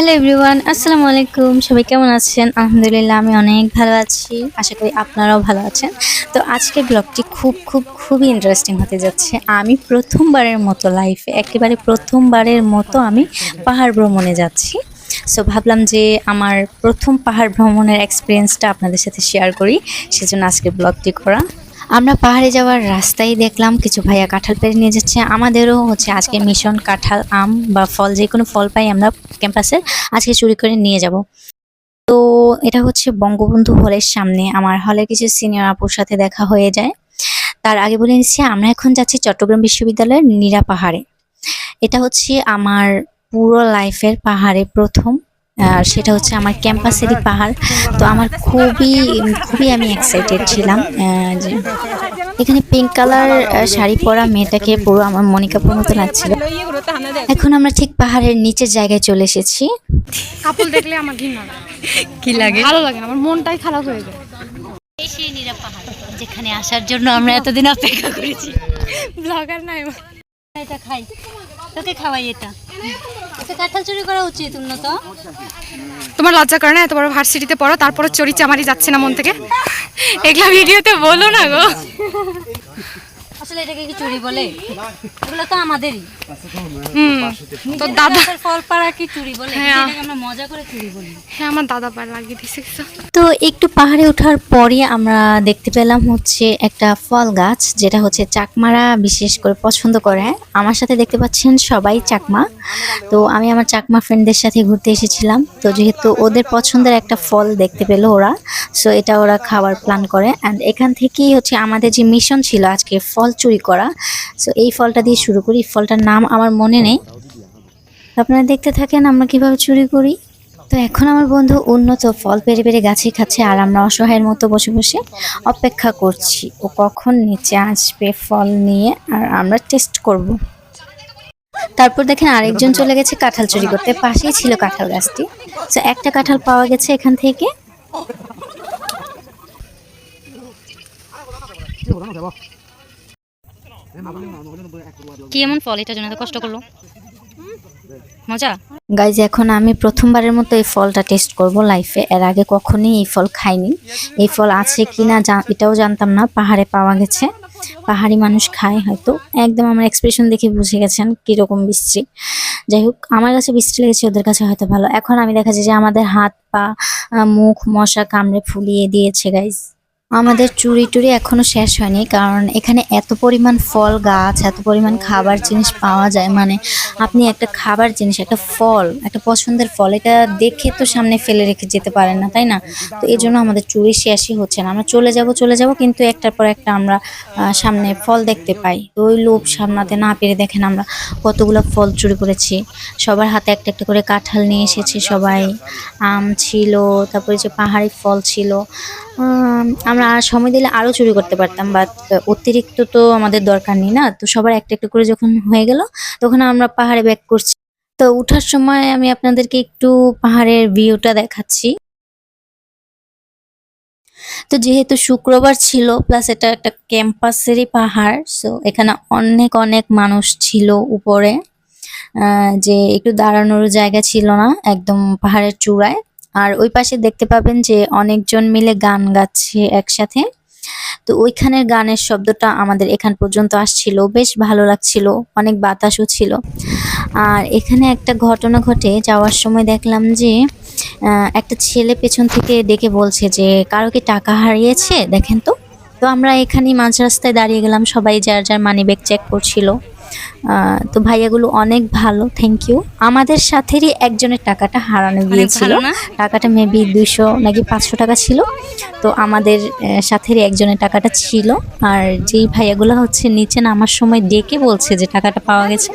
Hello everyone আসসালামু আলাইকুম। সবাই কেমন আছেন? আলহামদুলিল্লাহ, আমি অনেক ভালো আছি। আশা করি আপনারাও ভালো আছেন। তো আজকের ব্লগটি খুব খুব, খুবই ইন্টারেস্টিং হতে যাচ্ছে। আমি প্রথমবারের মতো লাইফে একেবারে প্রথমবারের মতো আমি পাহাড় ভ্রমণে যাচ্ছি। সো ভাবলাম যে আমার প্রথম পাহাড় ভ্রমণের এক্সপিরিয়েন্সটা আপনাদের সাথে শেয়ার করি। সেজন্য আজকে ব্লগটি করা আমরা পাহাড়ে যাওয়ার রাস্তায় দেখলাম কিছু ভাইয়া কাঁঠাল পেরে নিয়ে যাচ্ছে। আমাদেরও হচ্ছে আজকে মিশন কাঁঠাল আম বা ফল যে কোনো ফল পাই আমরা ক্যাম্পাসে আজকে চুরি করে নিয়ে যাব। তো এটা হচ্ছে বঙ্গবন্ধু হলের সামনে। আমার হলের কিছু সিনিয়র আপুর সাথে দেখা হয়ে যায়। তার আগে বলে নিচ্ছি আমরা এখন যাচ্ছি চট্টগ্রাম বিশ্ববিদ্যালয়ের নীরা পাহাড়ে। এটা হচ্ছে আমার পুরো লাইফের পাহাড়ে প্রথম আর সেটা হচ্ছে আমার ক্যাম্পাসেরই পাহাড়। তো আমার খুবই খুবই আমি এক্সাইটেড ছিলাম যে এখানে পিঙ্ক কালার শাড়ি পরা মেয়েটাকে পুরো আমার মনিকাপুর মতো লাগছিল। এখন আমরা ঠিক পাহাড়ের নিচের জায়গায় চলে এসেছি। কাপল দেখলে আমার ঘৃণা কি লাগে? ভালো লাগে না আমার মনটাই খারাপ হয়ে যায়। সেই নীরা পাহাড় যেখানে আসার জন্য আমরা এতদিন অপেক্ষা করেছি। ব্লগার নাই এটা খাই। তোকে খাওয়াই এটা। তোকে কাঁঠাল চুরি করা উচিত তোমার লজ্জা করে না, এত বড় ভার্সিটিতে পড়ো তারপরে চরিচামারি যাচ্ছে না মন থেকে। এগুলা ভিডিওতে বলো না গো। আসলে এটাকে কি চুরি বলে? এগুলো তো আমাদেরই। তো দাদা ফল পাড়া কি চুরি বলে? হ্যাঁ। আমরা মজা করে চুরি বলি। হ্যাঁ আমার দাদা পার লাগিয়ে দিছে তো একটু পাহাড়ে ওঠার পরে আমরা দেখতে পেলাম হচ্ছে একটা ফল গাছ যেটা হচ্ছে চাকমারা বিশেষ করে পছন্দ করে। আমার সাথে দেখতে পাচ্ছেন সবাই চাকমা। তো আমি আমার চাকমা ফ্রেন্ডদের সাথে ঘুরতে এসেছিলাম। তো যেহেতু ওদের পছন্দের একটা ফল দেখতে পেল ওরা সো এটা ওরা খাওয়ার প্ল্যান করে। অ্যান্ড এখান থেকেই হচ্ছে আমাদের যে মিশন ছিল আজকে ফল চুরি করা। সো এই ফলটা দিয়ে শুরু করি। ফলটার নাম আমার মনে নেই। আপনারা দেখতে থাকেন আমরা কীভাবে চুরি করি। তো এখন আমার বন্ধু উন্নত ফল পেরে পেরে গাছে খাচ্ছে আর আমরা অসহায়ের মতো বসে বসে অপেক্ষা করছি। ও কখন নিচে আসবে ফল নিয়ে আর আমরা টেস্ট করব। তারপর দেখেন আরেকজন চলে গেছে কাঁঠাল চুরি করতে। পাশেই ছিল কাঁঠাল গাছটি। তো একটা কাঁঠাল পাওয়া গেছে এখান থেকে। কি এমন ফল এটার জন্য কষ্ট করল? মজা? গাইজ এখন আমি প্রথমবারের মতো এই ফলটা টেস্ট করব লাইফে এর আগে কখনই এই ফল খাইনি। এই ফল আছে কি না এটাও জানতাম না, পাহাড়ে পাওয়া গেছে। পাহাড়ি মানুষ খায় হয়তো। একদম আমার এক্সপ্রেশন দেখে বুঝে গেছেন কীরকম বিশ্রী। যাই হোক, আমার কাছে বিশ্রী লেগেছে, ওদের কাছে হয়তো ভালো। এখন আমি দেখা যায় যে আমাদের হাত, পা মুখ মশা কামড়ে ফুলিয়ে দিয়েছে গাইজ আমাদের চুরি টুরি এখনও শেষ হয়নি, কারণ এখানে এত পরিমাণ ফল, গাছ, এত পরিমাণ খাবার জিনিস পাওয়া যায়। মানে আপনি একটা খাবার জিনিস, একটা ফল, একটা পছন্দের ফল, এটা দেখে তো সামনে ফেলে রেখে যেতে পারেন না, তাই না? তো এই জন্য আমাদের চুরি শেষই হচ্ছে না। আমরা চলে যাব চলে যাব, কিন্তু একটার পর একটা আমরা সামনে ফল দেখতে পাই। তো ওই লোভ সামনাতে না পেরে দেখেন আমরা কতগুলো ফল চুরি করেছি। সবার হাতে একটা একটা করে কাঁঠাল নিয়ে এসেছে সবাই। আম ছিল, তারপরে যে পাহাড়ি ফল ছিল। আমরা সময় দিলে আরও চুরি করতে পারতাম বাট অতিরিক্ত তো আমাদের দরকার নেই না? তো সবার একটা একটা করে যখন হয়ে গেল, তখন আমরা পাহাড়ে ব্যাক করছি। তো উঠার সময় আমি আপনাদেরকে একটু পাহাড়ের ভিউটা দেখাচ্ছি। তো যেহেতু শুক্রবার ছিল প্লাস এটা একটা ক্যাম্পাসেরই পাহাড় সো এখানে অনেক অনেক মানুষ ছিল উপরে। যে একটু দাঁড়ানোর জায়গা ছিল না, একদম পাহাড়ের চূড়ায়। আর ওই পাশে দেখতে পাবেন যে অনেকজন মিলে গান গাচ্ছে একসাথে। তো ওইখানের গানের শব্দটা আমাদের এখান পর্যন্ত আসছিল। বেশ ভালো লাগছিল, অনেক বাতাসও ছিল। আর এখানে একটা ঘটনা ঘটে, যাওয়ার সময় দেখলাম যে একটা ছেলে পেছন থেকে ডেকে বলছে যে কারও কি টাকা হারিয়েছে? দেখেন তো। তো আমরা এখানেই মাঝ রাস্তায় দাঁড়িয়ে গেলাম, সবাই যার যার মানি ব্যাগ চেক করছিল। তো ভাইয়াগুলো অনেক ভালো থ্যাংক ইউ আমাদের সাথেরই একজনের টাকাটা হারানো গিয়েছিল? টাকাটা মেবি দুইশো নাকি পাঁচশো টাকা ছিল। তো আমাদের সাথেরই একজনের টাকাটা ছিল। আর যেই ভাইয়াগুলো হচ্ছে নিচে নামার সময় ডেকে বলছে যে টাকাটা পাওয়া গেছে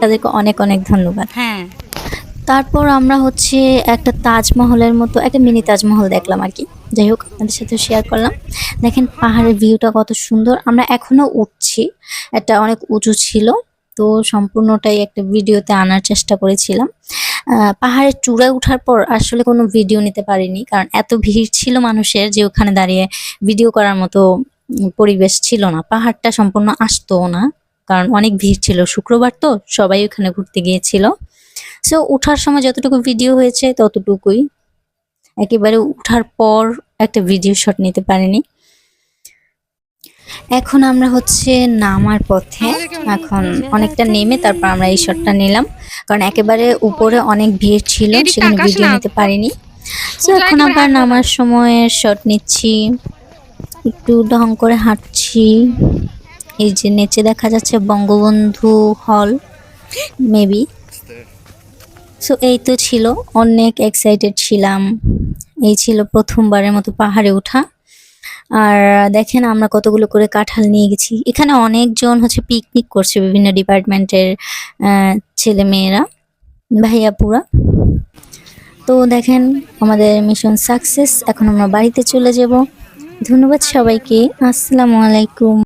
তাদেরকে অনেক অনেক ধন্যবাদ। হ্যাঁ। তারপর আমরা হচ্ছে একটা তাজমহলের মতো একটা মিনি তাজমহল দেখলাম আর কি। যাই হোক আপনাদের সাথে শেয়ার করলাম। দেখেন পাহাড়ের ভিউটা কত সুন্দর। আমরা এখনও উঠছি। এটা অনেক উঁচু ছিল। তো সম্পূর্ণটাই একটা ভিডিওতে আনার চেষ্টা করেছিলাম। পাহাড়ের চূড়ায় ওঠার পর আসলে কোনো ভিডিও নিতে পারিনি, কারণ এত ভিড় ছিল মানুষের যে ওখানে দাঁড়িয়ে ভিডিও করার মতো পরিবেশ ছিল না। পাহাড়টা সম্পূর্ণ আসতো না, কারণ অনেক ভিড় ছিল। শুক্রবার তো সবাই ওখানে ঘুরতে গিয়েছিল। সো ওঠার সময় যতটুকু ভিডিও হয়েছে ততটুকুই। একেবারে উঠার পর একটা ভিডিও শট নিতে পারিনি। এখন আমরা হচ্ছে নামার পথে। এখন অনেকটা নেমে তারপর আমরা এই শটটা নিলাম। কারণ একেবারে উপরে অনেক ভিড় ছিল সেখানে ভিডিও নিতে পারিনি। তো এখন আবার নামার সময় শট নিচ্ছি। একটু ঢং করে হাঁটছি। এই যে নেচে দেখা যাচ্ছে বঙ্গবন্ধু হল মেবি। সো এই তো ছিল। অনেক এক্সাইটেড ছিলাম। এই ছিল প্রথমবারের মতো পাহাড়ে ওঠা। আর দেখেন আমরা কতগুলো করে কাঁঠাল নিয়ে গেছি। এখানে অনেকজন হচ্ছে পিকনিক করছে বিভিন্ন ডিপার্টমেন্টের ছেলে মেয়েরা ভাইয়া পুরা। তো দেখেন আমাদের মিশন সাকসেস এখন আমরা বাড়িতে চলে যাব। ধন্যবাদ সবাইকে। আসসালামু আলাইকুম।